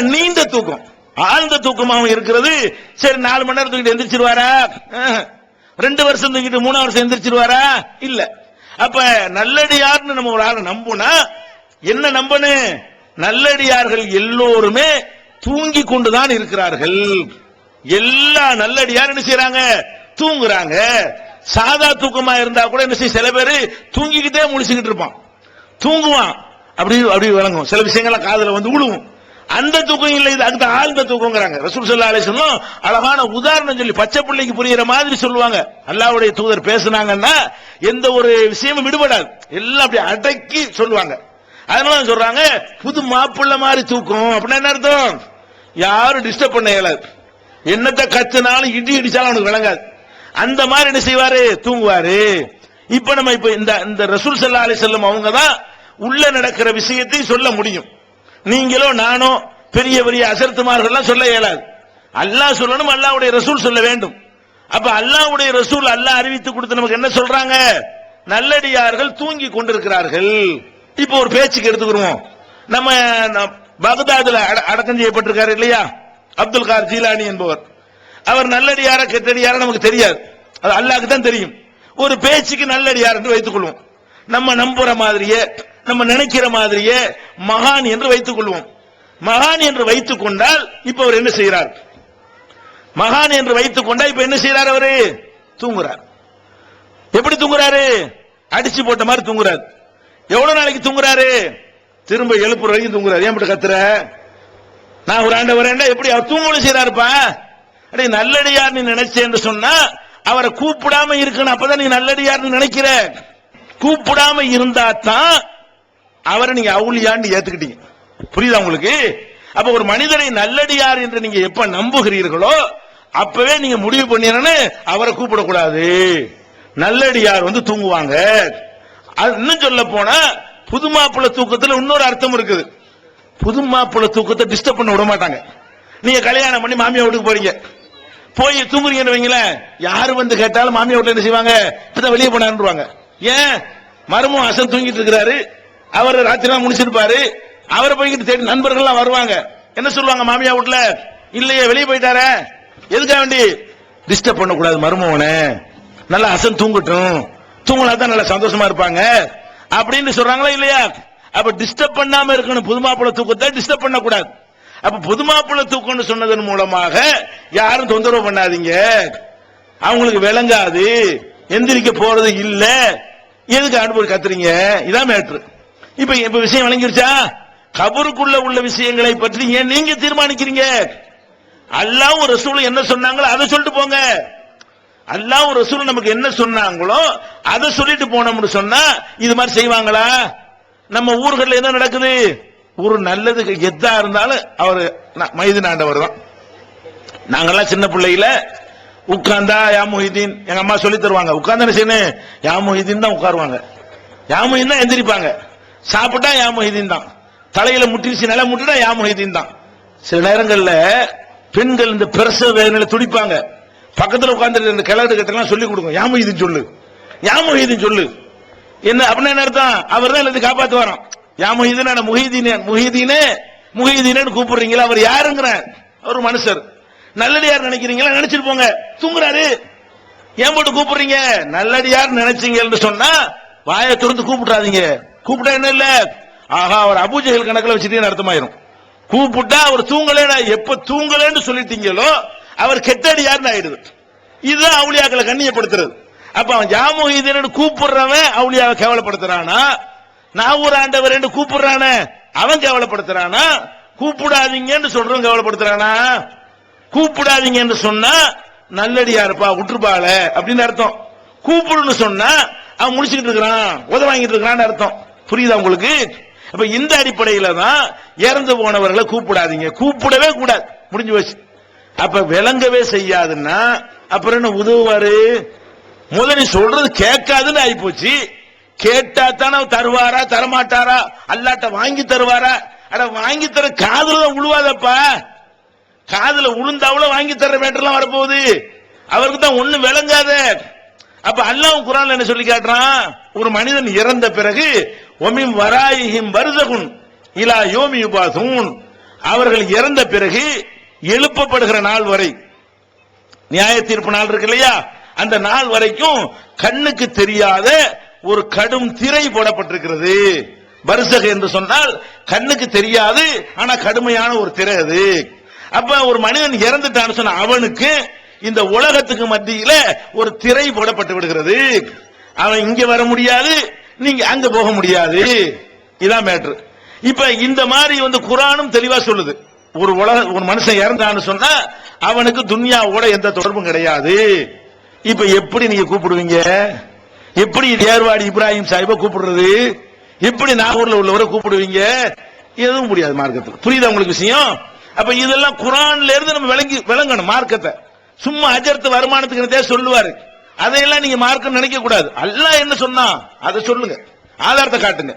நீண்ட தூக்கம். ஆழ்ந்த தூக்கமாகவும் இருக்கிறது. சரி நாலு மணி நேரம் தூக்கிட்டு எந்திரிச்சிருவாரா? ஆஹ். ரெண்டு வருஷம் தூக்கிட்டு மூணாவது வருஷம் எந்திரிச்சிருவாரா? இல்ல. அப்ப நல்லடியார்னு நம்ம ஒரு ஆளை நம்புனா என்ன நம்பணும் நல்லடியார்கள் எல்லோருமே தூங்கி கொண்டுதான் இருக்கிறார்கள். எல்லா நல்லடியார் என்ன செய்யறாங்க தூங்குறாங்க. சாதா தூக்கமா இருந்தா கூட என்ன செய்ய சில பேரு தூங்கிக்கிட்டே முழிச்சுக்கிட்டு இருப்பான். தூங்குவான். அப்படி அப்படி விளங்கும். சில விஷயங்கள்லாம் காதுல வந்து விழுவும் அந்த தூக்கம் இல்லை இது அதுக்கு ஆழ்ந்த தூக்கங்கிறாங்க ரசூல் சல்லா அலிஸ்லாம் அழகான உதாரணம் சொல்லி பச்சை பிள்ளைக்கு புரியுற மாதிரி சொல்லுவாங்க. அல்லாவுடைய தூதர் பேசுனாங்கன்னா எந்த ஒரு விஷயமும் விடுபடாது. எல்லாம் அப்படி அடக்கி சொல்லுவாங்க. அதனால சொல்றாங்க புது மாப்பிள்ள மாதிரி தூக்கம். அப்படின்னா என்ன அர்த்தம்? யாரும் டிஸ்டர்ப் பண்ண இயலாது. என்னத்தை கத்துனாலும் இடி இடிச்சாலும் அவனுக்கு விளங்காது. அந்த மாதிரி என்ன செய்வாரு? தூங்குவாரு. இப்ப நம்ம இப்ப இந்த இந்த ரசூல் சல்லா அலி செல்லம் அவங்க தான் உள்ள நடக்கிற விஷயத்தையும் சொல்ல முடியும். நீங்களோ நானோ பெரிய பெரிய அசர்த்துமார்கள்லாம் சொல்ல இயலாது. அல்லாஹ் சொல்லணும் அல்லாவுடைய ரசூல் சொல்ல வேண்டும். அப்ப அல்லாஹ்வுடைய ரசூல் அல்லாஹ் அறிவித்து கொடுத்து நமக்கு என்ன சொல்றாங்க? நல்லடியார்கள் தூங்கி கொண்டிருக்கிறார்கள். இப்போ ஒரு பேச்சுக்கு எடுத்துக்கிறோம் நம்ம நம் பகதாதுல அட- அடக்கம் செய்யப்பட்டிருக்காரு இல்லையா? அப்துல் கார் ஜீலானி என்பவர். அவர் நல்லடியாரா கெட்டடியாரா நமக்கு தெரியாது. அது அல்லாக்கு தான் தெரியும். ஒரு பேச்சுக்கு நல்லடியார் என்று வைத்துக் கொள்வோம். நம்ம நம்புற மாதிரியே நம்ம நினைக்கிற மாதிரியே மகான் என்று வைத்துக் கொள்வோம். மகான் என்று வைத்துக் கொண்டால் இப்ப அவர் என்ன செய்கிறார்? மகான் என்று வைத்துக் கொண்டா இப்ப என்ன செய்யறார் அவரு? தூங்குறார். எப்படி தூங்குறாரு? அடிச்சு போட்ட மாதிரி தூங்குறாரு. எவ்வளவு நாளைக்கு தூங்குறாரு? திரும்ப எழுப்புற வரைக்கும் தூங்குறாரு. ஏன் கத்துற? நான் ஒரு ஆண்டு வரேன்டா எப்படி அவர் தூங்கணும் செய்யறாருப்பா அடே நல்லடியார் நீ நினைச்சேன்னு சொன்னா அவரை கூப்பிடாம இருக்கணும். அப்பதான் நீ நல்லடியார்னு நினைக்கிற. கூப்பிடாம இருந்தா தான் அவரை நீங்க அவுளியான்னு ஏத்துக்கிட்டீங்க. புரியுதா உங்களுக்கு? அப்ப ஒரு மனிதரை நல்லடியார் என்று நீங்க எப்ப நம்புகிறீர்களோ அப்பவே நீங்க முடிவு பண்ணிடணும் அவரை கூப்பிடக்கூடாது. நல்லடியார் வந்து தூங்குவாங்க. அது இன்னும் சொல்ல போனா புது தூக்கத்துல இன்னொரு அர்த்தம் இருக்குது. புது தூக்கத்தை டிஸ்டர்ப் பண்ண விட மாட்டாங்க. நீங்க கல்யாணம் பண்ணி மாமியா வீட்டுக்கு போறீங்க. போய் தூங்குறீங்கன்னு வைங்களேன் யாரு வந்து கேட்டாலும் மாமியா வீட்டுல என்ன செய்வாங்க? இப்பதான் வெளியே போனாருவாங்க ஏன்? மருமம் அசன் தூங்கிட்டு இருக்கிறாரு. அவர் ராத்திரி முடிச்சிருப்பாரு அவரை போய்கிட்டு தேடி நண்பர்கள்லாம் வருவாங்க. என்ன சொல்லுவாங்க மாமியா வீட்டுல இல்லையே வெளியே போயிட்டார? எதுக்காக வேண்டி டிஸ்டர்ப் பண்ணக்கூடாது மருமவனே நல்லா அசன் தூங்கட்டும். தூங்கினா தான் நல்லா சந்தோஷமா இருப்பாங்க. அப்படின்னு சொல்றாங்களா இல்லையா? அப்ப டிஸ்டர்ப் பண்ணாம இருக்கணும். புதுமாப்பிள்ள தூக்கத்தை டிஸ்டர்ப் பண்ணக்கூடாது. அப்ப புதுமாப்பிள்ள தூக்கம்னு சொன்னதன் மூலமாக யாரும் தொந்தரவு பண்ணாதீங்க. அவங்களுக்கு விளங்காது. எந்திரிக்க போறது இல்ல. எதுக்கு அனுபவம் கத்துறீங்க? இதான் மேட்ரு இப்ப இப்ப விஷயம் விளங்கிருச்சா? கபருக்குள்ள உள்ள விஷயங்களை பற்றி ஏன் நீங்க தீர்மானிக்கிறீங்க? அல்லாஹ் ஒரு ரசூல் என்ன சொன்னாங்களோ அதை சொல்லிட்டு போங்க. அல்லாஹ் ஒரு ரசூல் நமக்கு என்ன சொன்னாங்களோ அதை சொல்லிட்டு போனோம்னு சொன்னா இது மாதிரி செய்வாங்களா? நம்ம ஊர்களில் என்ன நடக்குது? ஒரு நல்லதுக்கு எதா இருந்தாலும் அவர் மைதின் ஆண்டவர் தான். நாங்கெல்லாம் சின்ன பிள்ளையில உட்கார்ந்தா யா முஹிதீன் எங்க அம்மா சொல்லி தருவாங்க. உட்கார்ந்து செய்யணும்? யா முஹிதீன் தான் உட்காருவாங்க. யா முஹிதீன் தான் எந்திரிப்பாங்க. சாப்பிட்டா யா முஹிதீன் தான். தலையில முட்டிருச்சு நில முட்டினா யா முஹிதீன் தான் சில நேரங்கள்ல பெண்கள் இந்த பிரசவ வேதனையில துடிப்பாங்க. பக்கத்தில் உட்கார்ந்து இந்த கிழக்கு கிட்டலாம் சொல்லி கொடுங்க. யா முஹிதீன் சொல்லு. யா முஹிதீன் சொல்லு. என்ன அப்படின்னா என்ன அர்த்தம்? அவர் தான் எல்லாத்தையும் காப்பாத்து வரோம் யா முஹிதீன் முஹிதீனே முஹிதீனே முஹிதீனேன்னு கூப்பிடுறீங்களா? அவர் யாருங்கிற ஒரு மனுஷர். நல்லடியார் நினைக்கிறீங்களா? நினைச்சிட்டு போங்க. தூங்குறாரு. ஏன் போட்டு கூப்பிடுறீங்க? நல்லடியார் நினைச்சீங்கன்னு சொன்னா வாயை திறந்து கூப்பிடாதீங்க கூப்பிட்டா என்ன இல்ல? ஆஹா அவர் அபூஜைகள் கணக்கில் வச்சுட்டீங்கன்னு அர்த்தமாயிரும் கூப்பிட்டா அவர் தூங்கலைன்னா எப்ப தூங்கலைன்னு சொல்லிட்டீங்களோ அவர் கெட்டடியார்னு ஆயிடுது. இதுதான் அவுளியாக்களை கண்ணியப்படுத்துறது. அப்ப அவன் ஜாமுஹீதீன் கூப்பிடுறவன் அவுளியாவை கேவலப்படுத்துறானா? நான் ஒரு ஆண்டவர் கூப்பிடுறானே அவன் கேவலப்படுத்துறானா? கூப்பிடாதீங்கன்னு சொல்றவன் கேவலப்படுத்துறானா? கூப்பிடாதீங்கன்னு சொன்னா நல்லடியா இருப்பா உற்றுப்பாள அப்படின்னு அர்த்தம். கூப்பிடுன்னு சொன்னா அவன் முடிச்சுக்கிட்டு இருக்கிறான் உதவாங்கிட்டு இருக்கிறான்னு அர்த்தம். புரியுதா உங்களுக்கு? அப்ப இந்த அடிப்படையில தான் இறந்து போனவர்களை கூப்பிடாதீங்க. கூப்பிடவே கூடாது. முடிஞ்சு போச்சு. அப்ப விளங்கவே செய்யாதுன்னா அப்புறம் என்ன உதவுவாரு? முதல்ல சொல்றது கேட்காதுன்னு ஆயிப்போச்சு. கேட்டா தானே தருவாரா தரமாட்டாரா? அல்லாட்ட வாங்கி தருவாரா? அட வாங்கி தர காதுல உழுவாதப்பா. காதுல உளுந்தாவில வாங்கி தர மேட்டர்லாம் வரப்போகுது. அவருக்கு தான் ஒண்ணு விளங்காத. அப்ப அல்லாஹ் குரான் என்ன சொல்லி காட்டுறான்? ஒரு மனிதன் இறந்த பிறகு ஒமிம் வராயிஹிம் வருதகுன் இலா யோமி உபாசூன் அவர்கள் இறந்த பிறகு எழுப்பப்படுகிற நாள் வரை. நியாய தீர்ப்பு நாள் இருக்கு இல்லையா அந்த நாள் வரைக்கும் கண்ணுக்கு தெரியாத ஒரு கடும் திரை போடப்பட்டிருக்கிறது. பரிசக என்று சொன்னால் கண்ணுக்கு தெரியாது ஆனா கடுமையான ஒரு திரை அது. அப்ப ஒரு மனிதன் இறந்துட்டான்னு சொன்ன அவனுக்கு இந்த உலகத்துக்கு மத்தியில ஒரு திரை போடப்பட்டு விடுகிறது. அவன் இங்க வர முடியாது நீங்க அங்க போக முடியாது. இதான் மேட்ரு இப்ப இந்த மாதிரி வந்து குரானும் தெளிவா சொல்லுது. ஒரு உலக ஒரு மனுஷன் இறந்தான்னு சொன்னா அவனுக்கு துன்யாவோட எந்த தொடர்பும் கிடையாது. இப்ப எப்படி நீங்க கூப்பிடுவீங்க? எப்படி தேர்வாடி இப்ராஹிம் சாஹிப கூப்பிடுறது? எப்படி நாகூர்ல உள்ளவரை கூப்பிடுவீங்க? எதுவும் முடியாது மார்க்கத்தில். புரியுதா உங்களுக்கு விஷயம்? அப்ப இதெல்லாம் குரான்ல இருந்து நம்ம விளங்கி விளங்கணும் மார்க்கத்தை. சும்மா அஜர்த்து வருமானத்துக்கு சொல்லுவாரு. அதையெல்லாம் நீங்க மார்க்கம் நினைக்க கூடாது. அல்லாஹ் என்ன சொன்னா அதை சொல்லுங்க. ஆதாரத்தை காட்டுங்க.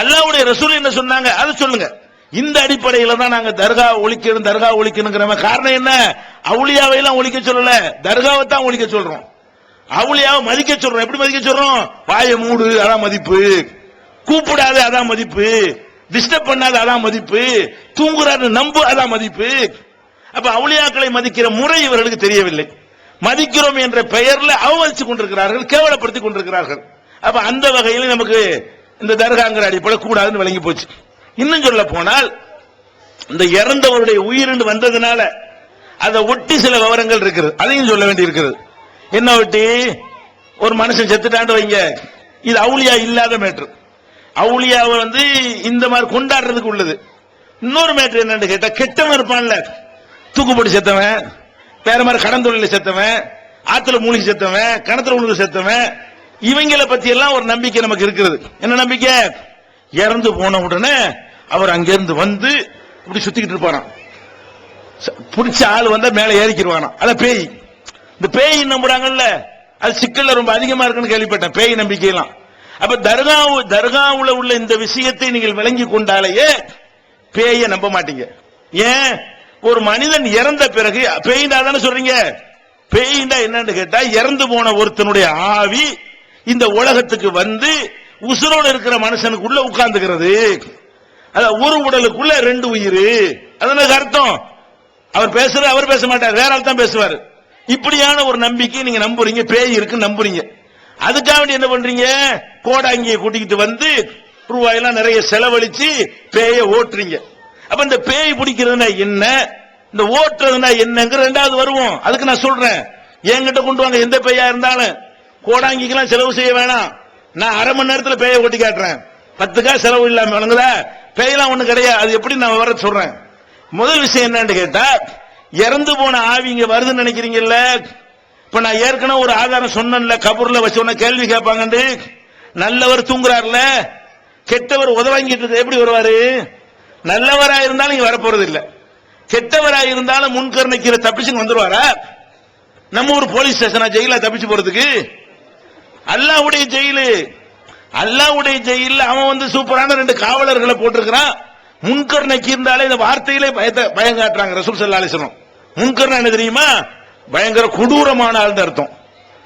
அல்லாவுடைய ரசூல் என்ன சொன்னாங்க அதை சொல்லுங்க. இந்த அடிப்படையில தான் நாங்க தர்கா ஒழிக்கணும் தர்கா ஒழிக்கணுங்கிற காரணம் என்ன? அவுளியாவை எல்லாம் ஒழிக்க சொல்லல. தர்காவை தான் ஒழிக்க சொல்றோம். அவுளியாவை மதிக்க சொல்றோம். எப்படி மதிக்க சொல்றோம்? வாயை மூடு அதான் மதிப்பு. கூப்பிடாத அதான் மதிப்பு. டிஸ்டர்ப் பண்ணாத அதான் மதிப்பு. தூங்குறாரு நம்பு அதான் மதிப்பு. அப்ப அவுளியாக்களை மதிக்கிற முறை இவர்களுக்கு தெரியவில்லை. மதிக்கிறோம் என்ற பெயர்ல அவமதித்துக் கொண்டிருக்கிறார்கள் கேவலப்படுத்திக் கொண்டிருக்கிறார்கள். அப்ப அந்த வகையில் நமக்கு இந்த தர்காங்கிற அடிப்படை கூடாதுன்னு விளங்கி போச்சு. இன்னும் சொல்ல போனால் இந்த இறந்தவருடைய உயிரிண்டு வந்ததுனால அதை ஒட்டி சில விவரங்கள் இருக்குது. அதையும் சொல்ல வேண்டி இருக்குது என்ன ஒட்டி? ஒரு மனுஷன் செத்துட்டாண்டு வைங்க. இது அவுளியா இல்லாத மேட்ரு. அவுளியாவை வந்து இந்த மாதிரி கொண்டாடுறதுக்கு உள்ளது. இன்னொரு மேட்ரு என்னன்னு கேட்டா கெட்டவன் இருப்பான்ல. தூக்குப்படி செத்தவன். வேற மாதிரி கடன் தொழில செத்தவன் ஆத்துல மூலிகை செத்தவன் கிணத்துல உழுகு செத்தவன் இவங்கள பத்தி எல்லாம் ஒரு நம்பிக்கை நமக்கு இருக்கிறது. என்ன நம்பிக்கை? இறந்து போன உடனே அவர் அங்கிருந்து வந்து இப்படி சுத்திக்கிட்டு இருப்பாராம். ச- பிடிச்ச ஆள் வந்தா மேல ஏறிக்கிடுவானாம் அத பேய். இந்த பேய் நம்புறாங்கல்ல அது சிக்கல்ல ரொம்ப அதிகமா இருக்குன்னு கேள்விப்பட்டேன். பேய் நம்பிக்கையெல்லாம். அப்ப தர்கா தர்காவுல உள்ள இந்த விஷயத்தை நீங்கள் விளங்கி கொண்டாலேயே பேயை நம்ப மாட்டீங்க. ஏன்? ஒரு மனிதன் இறந்த பிறகு பெயிண்டா தானே சொல்றீங்க? பெயிண்டா என்னன்னு கேட்டா இறந்து போன ஒருத்தனுடைய ஆவி இந்த உலகத்துக்கு வந்து உசுரோடு இருக்கிற மனுஷனுக்குள்ள உட்கார்ந்துக்கிறது. அதான் ஒரு உடலுக்குள்ள ரெண்டு உயிர். அதனால அர்த்தம்? அவர் பேசுற அவர் பேச மாட்டார். வேற ஆள் தான் பேசுவார். இப்படியான ஒரு நம்பிக்கை நீங்க நம்புறீங்க. பேய் இருக்கு நம்புறீங்க. அதுக்காக என்ன பண்றீங்க? கோடாங்கியை கூட்டிக்கிட்டு வந்து ரூபாயெல்லாம் நிறைய செலவழிச்சு பேயை ஓட்டுறீங்க. அப்ப இந்த பேய் பிடிக்கிறதுனா என்ன? இந்த ஓட்டுறதுனா என்னங்கிற ரெண்டாவது வருவோம். அதுக்கு நான் சொல்றேன். என்கிட்ட கொண்டு வாங்க. எந்த பேயா இருந்தாலும். கோடாங்கிக்கெல்லாம் செலவு செய்ய வேணாம். நான் அரை மணி நேரத்தில் பேயை ஓட்டி காட்டுறேன். பத்துக்கா செலவு இல்லாம வழங்குதா பேயெல்லாம் ஒண்ணு கிடையாது. அது எப்படி நான் வர சொல்றேன்? முதல் விஷயம் என்னன்னு கேட்டா இறந்து போன ஆவிங்க வருதுன்னு நினைக்கிறீங்கல்ல? இப்ப நான் ஏற்கனவே ஒரு ஆதாரம் சொன்னேன்ல கபூர்ல வச்ச கேள்வி கேட்பாங்கன்னு நல்லவர் தூங்குறாருல? கெட்டவர் உதவாங்கிட்டு எப்படி வருவாரு? நல்லவரா இருந்தாலும் இங்க வரப்போறது இல்ல. கெட்டவரா இருந்தாலும் முன்கருணைக்கிற தப்பிச்சு வந்துருவாரா? நம்ம ஒரு போலீஸ் ஸ்டேஷனா ஜெயில தப்பிச்சு போறதுக்கு? அல்லாவுடைய ஜெயிலு. அல்லாவுடைய ஜெயில அவன் வந்து சூப்பரான ரெண்டு காவலர்களை போட்டிருக்கிறான். முன்கருணைக்கு இருந்தாலே இந்த வார்த்தையிலே பயத்தை பயம் காட்டுறாங்க ரசூல் சல்லா அலிஸ்லம் என்ன தெரியுமா? பயங்கர கொடூரமான ஆள்னு அர்த்தம்.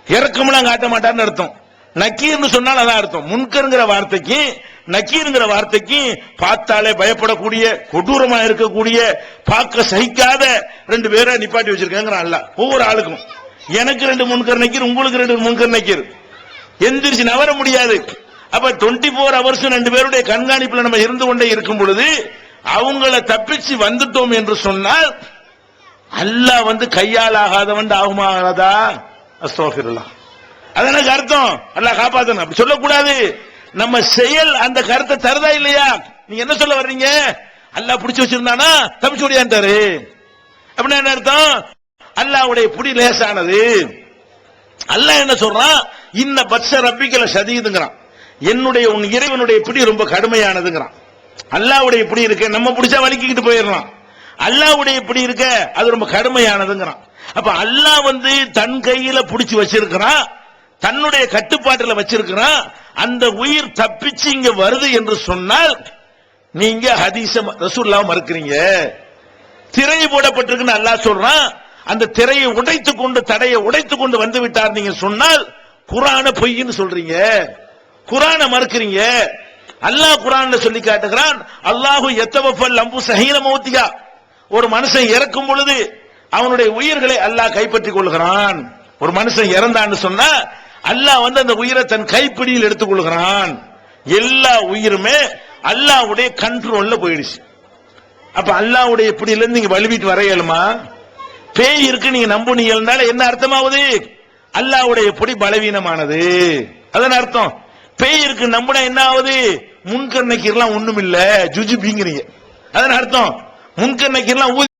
இறக்கமெல்லாம் காட்ட மாட்டார்னு அர்த்தம். நக்கீர்னு சொன்னால் அதான் அர்த்தம். முன்கருங்கிற வார்த்தைக்கு நக்கீருங்கிற வார்த்தைக்கு பார்த்தாலே பயப்படக்கூடிய கொடூரமா இருக்கக்கூடிய பார்க்க சகிக்காத ரெண்டு பேரை நிப்பாட்டி வச்சிருக்காங்க அல்ல. ஒவ்வொரு ஆளுக்கும். எனக்கு ரெண்டு முன்கர் நக்கீர் உங்களுக்கு ரெண்டு முன்கர் நக்கீர். எந்திரிச்சு நவர முடியாது. அப்ப டுவெண்ட்டி போர் ஹவர்ஸ் ரெண்டு பேருடைய கண்காணிப்புல நம்ம இருந்து கொண்டே இருக்கும் பொழுது அவங்கள தப்பிச்சு வந்துட்டோம் என்று சொன்னால் அல்லாஹ் வந்து கையால் ஆகாதவன் ஆகுமாகாதா? அஸ்தோஃபிருல்லா அது எனக்கு அர்த்தம் அல்லாஹ் காப்பாத்தணும். அப்படி சொல்லக்கூடாது. நம்ம செயல் அந்த கருத்தை தருதா இல்லையா? நீங்க என்ன சொல்ல வர்றீங்க? அல்லாஹ் பிடிச்சு வச்சிருந்தானா? தமிச்சு ஓடியான்ட்டாரு அப்படின்னா என்ன அர்த்தம்? அல்லாஹ்வுடைய புடி லேசானது. அல்லாஹ் என்ன சொல்றான்? இன்ன பட்ச ரப்பிக்கல சதியுதுங்கிறான் என்னுடைய உன் இறைவனுடைய பிடி ரொம்ப கடுமையானதுங்கிறான். அல்லாஹ்வுடைய பிடி இருக்க நம்ம பிடிச்சா வலிக்கிட்டு போயிடலாம். அல்லாஹ்வுடைய பிடி இருக்க அது ரொம்ப கடுமையானதுங்கிறான். அப்ப அல்லாஹ் வந்து தன் கையில பிடிச்சு வச்சிருக்கிறான் தன்னுடைய கட்டுப்பாட்டில் வச்சிருக்கிறான் அந்த உயிர் தப்பிச்சு இங்க வருது என்று சொன்னால் நீங்க ஹதீச ரசூல்லா மறுக்கிறீங்க. திரை போடப்பட்டிருக்குன்னு அல்லாஹ் சொல்றான். அந்த திரையை உடைத்து கொண்டு தடையை உடைத்து கொண்டு வந்து விட்டார் நீங்க சொன்னால் குரான பொய்ன்னு சொல்றீங்க. குரான மறுக்கிறீங்க. அல்லாஹ் குரான் சொல்லி காட்டுகிறான் அல்லாஹு எத்தவப்பல் அம்பு சஹீன மௌத்தியா ஒரு மனுஷன் இறக்கும் பொழுது அவனுடைய உயிர்களை அல்லாஹ் கைப்பற்றிக் கொள்கிறான். ஒரு மனுஷன் இறந்தான்னு சொன்னா அல்லாஹ் வந்து அந்த உயிரை தன் கைப்பிடியில் எடுத்துக் கொள்கிறான். எல்லா உயிருமே அல்லாஹ்வுடைய கண்ட்ரோல்ல போயிடுச்சு. அப்ப அல்லாவுடைய பிடியில இருந்து நீங்க வலுவிட்டு வர இயலுமா? பேய் இருக்கு நீங்க நம்புனீங்கனால என்ன அர்த்தமாவது? அல்லாஹ்வுடைய பிடி பலவீனமானது. அதன் அர்த்தம். பேய் இருக்கு நம்பினா என்ன ஆகுது முன்கண்ணக்கீர்லாம் ஒண்ணும் இல்ல ஜுஜுபிங்கிறீங்க. அதன் அர்த்தம். முன்கண்ணக்கீர்லாம் ஊதி